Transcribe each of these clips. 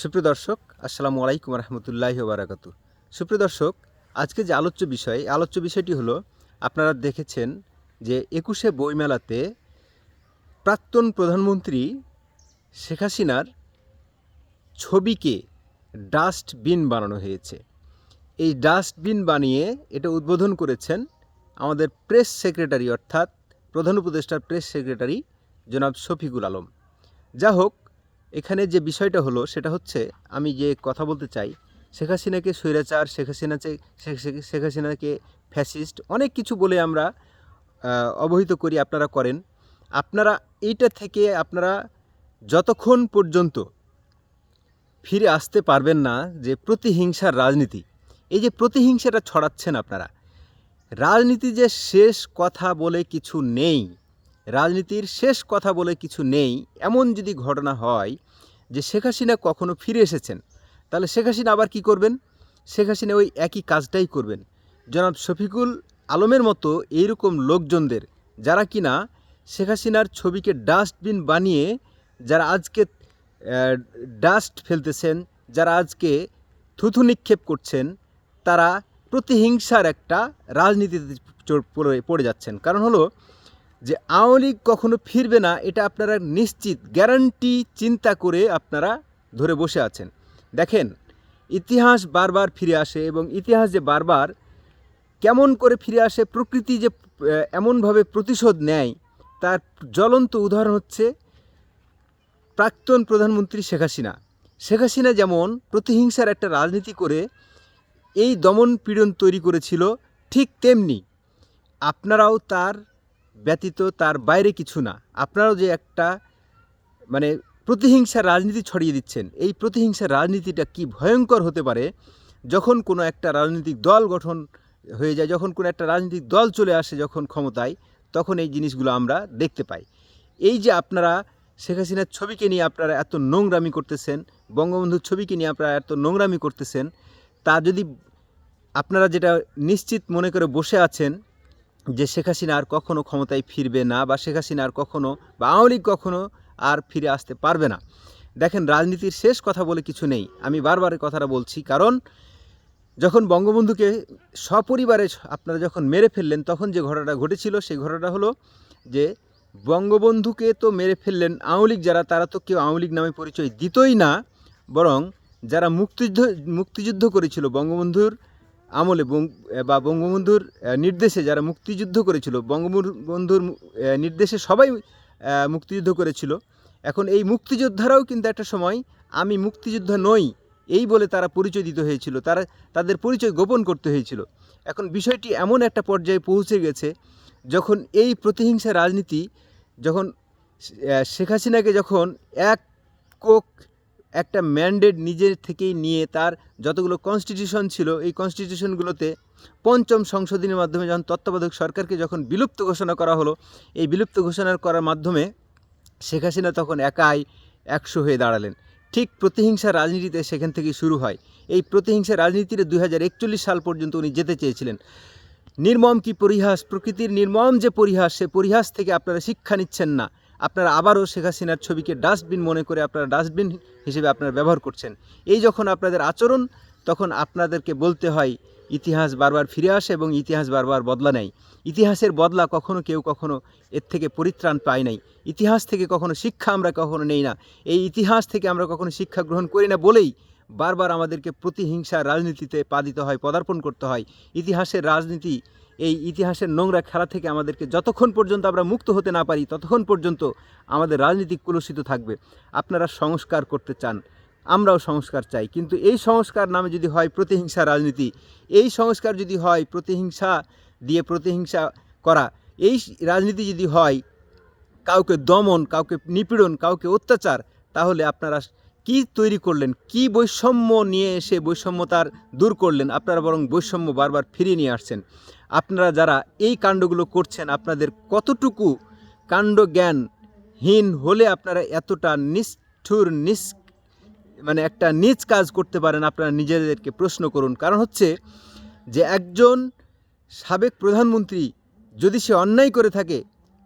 সুপ্রিয় দর্শক, আসসালামু আলাইকুম রহমতুল্লাহি বারাকাতু সুপ্রিয় দর্শক, আজকে যে আলোচ্য বিষয় আলোচ্য বিষয়টি হলো, আপনারা দেখেছেন যে একুশে বইমেলাতে প্রাক্তন প্রধানমন্ত্রী শেখ হাসিনার ছবিকে ডাস্টবিন বানানো হয়েছে। এই ডাস্টবিন বানিয়ে এটা উদ্বোধন করেছেন আমাদের প্রেস সেক্রেটারি, অর্থাৎ প্রধান উপদেষ্টার প্রেস সেক্রেটারি জনাব শফিকুল আলম। যা হোক এখানে যে বিষয়টা হলো, সেটা হচ্ছে আমি যে কথা বলতে চাই, শেখ হাসিনাকে স্বৈরাচার, শেখ শেখ- শেখ হাসিনাকে ফ্যাসিস্ট অনেক কিছু বলে আমরা অবহিত করি, আপনারা করেন। আপনারা এইটা থেকে আপনারা যতক্ষণ পর্যন্ত ফিরে আসতে পারবেন না যে প্রতিহিংসার রাজনীতি, এই যে প্রতিহিংসাটা ছড়াচ্ছেন আপনারা, রাজনীতি যে শেষ কথা বলে কিছু নেই। রাজনীতির শেষ কথা বলে কিছু নেই, এমন যদি ঘটনা হয় যে শেখ হাসিনা কখনো ফিরে এসেছেন, তাহলে শেখ হাসিনা আবার কি করবেন? শেখ হাসিনা ওই একই কাজটাই করবেন। জনাব শফিকুল আলমের মতো এইরকম লোকজনদের, যারা কিনা শেখ হাসিনার ছবিকে ডাস্টবিন বানিয়ে, যারা আজকে ডাস্ট ফেলতেছেন, যারা আজকে থুথু নিক্ষেপ করছেন, তারা প্রতিহিংসার একটা রাজনীতিতে পড়ে যাচ্ছেন। কারণ হলো যে আওয়ামী লীগ কখনো ফিরবে না, এটা আপনারা নিশ্চিত গ্যারান্টি চিন্তা করে আপনারা ধরে বসে আছেন। দেখেন, ইতিহাস বারবার ফিরে আসে এবং ইতিহাস যে বারবার কেমন করে ফিরে আসে, প্রকৃতি যে এমনভাবে প্রতিশোধ নেয়, তার জ্বলন্ত উদাহরণ হচ্ছে প্রাক্তন প্রধানমন্ত্রী শেখ হাসিনা। শেখ হাসিনা যেমন প্রতিহিংসার একটা রাজনীতি করে এই দমন পীড়ন তৈরি করেছিল, ঠিক তেমনি আপনারাও তার ব্যতীত তার বাইরে কিছু না। আপনারাও যে একটা মানে প্রতিহিংসার রাজনীতি ছড়িয়ে দিচ্ছেন, এই প্রতিহিংসার রাজনীতিটা কি ভয়ঙ্কর হতে পারে? যখন কোনো একটা রাজনৈতিক দল গঠন হয়ে যায়, যখন কোনো একটা রাজনৈতিক দল চলে আসে যখন ক্ষমতায়, তখন এই জিনিসগুলো আমরা দেখতে পাই। এই যে আপনারা শেখ হাসিনার ছবিকে নিয়ে আপনারা এত নোংরামি করতেছেন, বঙ্গবন্ধুর ছবিকে নিয়ে আপনারা এত নোংরামি করতেছেন, তা যদি আপনারা যেটা নিশ্চিত মনে করে বসে আছেন যে শেখ হাসিনা আর কখনো ক্ষমতায় ফিরবে না বা শেখ হাসিনা আর কখনো বা আওয়ামী লীগ কখনো আর ফিরে আসতে পারবে না। দেখেন, রাজনীতির শেষ কথা বলে কিছু নেই। আমি বারবার কথাটা বলছি, কারণ যখন বঙ্গবন্ধুকে সপরিবারে আপনারা যখন মেরে ফেললেন, তখন যে ঘটনাটা ঘটেছিল, সেই ঘটনাটা হলো যে বঙ্গবন্ধুকে তো মেরে ফেললেন আওয়ামী লীগ যারা, তারা তো কেউ আওয়ামী লীগ নামে পরিচয় দিতই না, বরং যারা মুক্তিযুদ্ধ মুক্তিযুদ্ধ করেছিল বঙ্গবন্ধুর আমলে বং- বঙ্গবন্ধুর নির্দেশে যারা মুক্তিযুদ্ধ করেছিল, বঙ্গবন্ধুর নির্দেশে সবাই মুক্তিযুদ্ধ করেছিল। এখন এই মুক্তিযোদ্ধারাও কিন্তু একটা সময়, আমি মুক্তিযোদ্ধা নই, এই বলে তারা পরিচয় দিতে হয়েছিল, তারা, তাদের পরিচয় গোপন করতে হয়েছিল। এখন বিষয়টি এমন একটা পর্যায়ে পৌঁছে গেছে, যখন এই প্রতিহিংসা রাজনীতি, যখন শেখ হাসিনাকে যখন এক কোক একটা ম্যান্ডেট নিজের থেকেই নিয়ে তার যতগুলো কনস্টিটিউশন ছিল, এই কনস্টিটিউশনগুলোতে পঞ্চম সংশোধনীর মাধ্যমে যখন তত্ত্বাবধায়ক সরকারকে যখন বিলুপ্ত ঘোষণা করা হলো, এই বিলুপ্ত ঘোষণা করার মাধ্যমে শেখ হাসিনা তখন একাই একশো হয়ে দাঁড়ালেন। ঠিক প্রতিহিংসা রাজনীতিতে সেখান থেকেই শুরু হয়। এই প্রতিহিংসা রাজনীতিতে দুই হাজার একচল্লিশ সাল পর্যন্ত উনি যেতে চেয়েছিলেন। নির্মম কি পরিহাস? প্রকৃতির নির্মম যে পরিহাস, সে পরিহাস থেকে আপনারা শিক্ষা নিচ্ছেন না। আপনারা আবারও শেখ হাসিনার ছবিকে ডাস্টবিন মনে করে আপনারা ডাস্টবিন হিসেবে আপনারা ব্যবহার করছেন। এই যখন আপনাদের আচরণ, তখন আপনাদেরকে বলতে হয়, ইতিহাস বারবার ফিরে আসে এবং ইতিহাস বারবার বদলা নেয়। ইতিহাসের বদলা কখনো কেউ কখনো এর থেকে পরিত্রাণ পায় নাই। ইতিহাস থেকে কখনো শিক্ষা আমরা কখনো নেই না। এই ইতিহাস থেকে আমরা কখনো শিক্ষা গ্রহণ করি না বলেই বারবার আমাদেরকে প্রতিহিংসা রাজনীতিতে পা দিতে হয়, পদার্পণ করতে হয়। ইতিহাসের রাজনীতি এই ইতিহাসের নোংরা খেলা থেকে আমাদেরকে যতক্ষণ পর্যন্ত আমরা মুক্ত হতে না পারি, ততক্ষণ পর্যন্ত আমাদের রাজনীতি কলুষিত থাকবে। আপনারা সংস্কার করতে চান, আমরাও সংস্কার চাই। কিন্তু এই সংস্কার নামে যদি হয় প্রতিহিংসা রাজনীতি, এই সংস্কার যদি হয় প্রতিহিংসা দিয়ে প্রতিহিংসা করা, এই রাজনীতি যদি হয় কাউকে দমন, কাউকে নিপীড়ন, কাউকে অত্যাচার, তাহলে আপনারা কি তৈরি করলেন? কি বৈষম্য নিয়ে এসে বৈষম্যতার দূর করলেন? আপনারা বরং বৈষম্য বারবার ফিরিয়ে নিয়ে আসছেন। আপনারা যারা এই কাণ্ডগুলো করছেন, আপনাদের কতটুকু কাণ্ড জ্ঞানহীন হলে আপনারা এতটা নিষ্ঠুর, নিস মানে একটা নিজ কাজ করতে পারেন, আপনারা নিজেদেরকে প্রশ্ন করুন। কারণ হচ্ছে যে একজন সাবেক প্রধানমন্ত্রী যদি সে অন্যায় করে থাকে,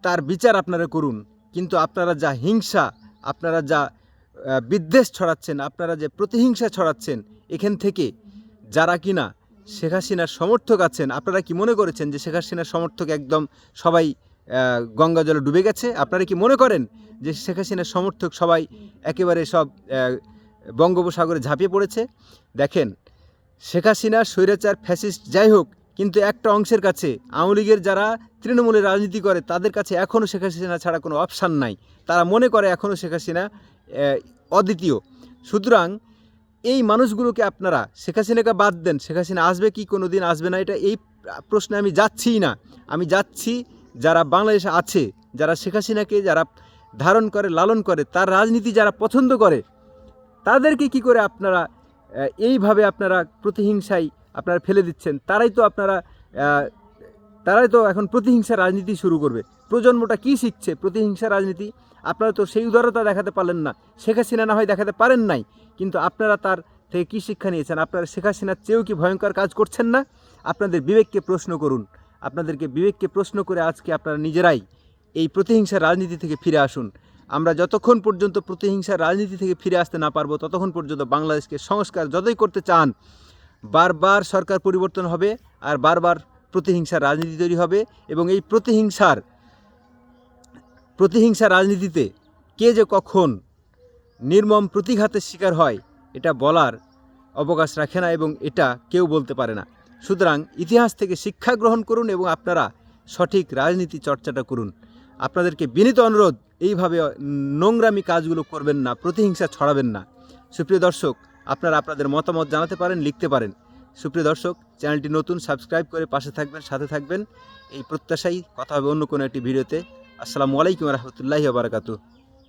তার বিচার আপনারা করুন। কিন্তু আপনারা যা হিংসা, আপনারা যা বিদ্বেষ ছড়াচ্ছেন, আপনারা যে প্রতিহিংসা ছড়াচ্ছেন এখান থেকে, যারা কিনা শেখ হাসিনার সমর্থক আছেন, আপনারা কি মনে করেছেন যে শেখ হাসিনার সমর্থক একদম সবাই গঙ্গা জলে ডুবে গেছে? আপনারা কি মনে করেন যে শেখ হাসিনার সমর্থক সবাই একেবারে সব বঙ্গোপসাগরে ঝাঁপিয়ে পড়েছে? দেখেন, শেখ হাসিনা স্বৈরাচার ফ্যাসিস্ট যাই হোক কিন্তু একটা অংশের কাছে আওয়ামী লীগের যারা তৃণমূলের রাজনীতি করে, তাদের কাছে এখনও শেখ হাসিনা ছাড়া কোনো অপশান নাই। তারা মনে করে এখনও শেখ হাসিনা অদ্বিতীয়। সুতরাং এই মানুষগুলোকে আপনারা শেখ হাসিনাকে বাদ দেন। শেখ হাসিনা আসবে কি কোনো দিন আসবে না, এটা এই প্রশ্নে আমি যাচ্ছিই না। আমি যাচ্ছি যারা বাংলাদেশে আছে, যারা শেখ হাসিনাকে যারা ধারণ করে, লালন করে, তার রাজনীতি যারা পছন্দ করে, তাদেরকে কি করে আপনারা এইভাবে আপনারা প্রতিহিংসায় আপনারা ফেলে দিচ্ছেন, তারাই তো আপনারা তারাই তো এখন প্রতিহিংসা রাজনীতি শুরু করবে। প্রজন্মটা কি শিখছে প্রতিহিংসা রাজনীতি? আপনারা তো সেই উদারতা দেখাতে পারলেন না, শেখ হাসিনা না হয় দেখাতে পারেন নাই, কিন্তু আপনারা তার থেকে কী শিক্ষা নিয়েছেন? আপনারা শেখ হাসিনার চেয়েও কি ভয়ঙ্কর কাজ করছেন না? আপনাদের বিবেককে প্রশ্ন করুন। আপনাদেরকে বিবেককে প্রশ্ন করে আজকে আপনারা নিজেরাই এই প্রতিহিংসা রাজনীতি থেকে ফিরে আসুন। আমরা যতক্ষণ পর্যন্ত প্রতিহিংসা রাজনীতি থেকে ফিরে আসতে না পারব, ততক্ষণ পর্যন্ত বাংলাদেশকে সংস্কার যতই করতে চান বারবার সরকার পরিবর্তন হবে আর বারবার প্রতিহিংসার রাজনীতি তৈরি হবে এবং এই প্রতিহিংসার প্রতিহিংসা রাজনীতিতে কে যে কখন নির্মম প্রতিঘাতের শিকার হয়, এটা বলার অবকাশ রাখে না এবং এটা কেউ বলতে পারে না। সুতরাং ইতিহাস থেকে শিক্ষা গ্রহণ করুন এবং আপনারা সঠিক রাজনীতি চর্চাটা করুন। আপনাদেরকে বিনীত অনুরোধ, এইভাবে নোংরামি কাজগুলো করবেন না, প্রতিহিংসা ছড়াবেন না। সুপ্রিয় দর্শক আপনারা আপনাদের মতামত জানাতে পারেন, লিখতে পারেন। সুপ্রিয় দর্শক, চ্যানেলটি নতুন, সাবস্ক্রাইব করে পাশে থাকবেন, সাথে থাকবেন। এই প্রত্যাশাই কথা হবে অন্য কোনো একটি ভিডিওতে। আসসালামু আলাইকুম রহমতুল্লাহি বারাকাতু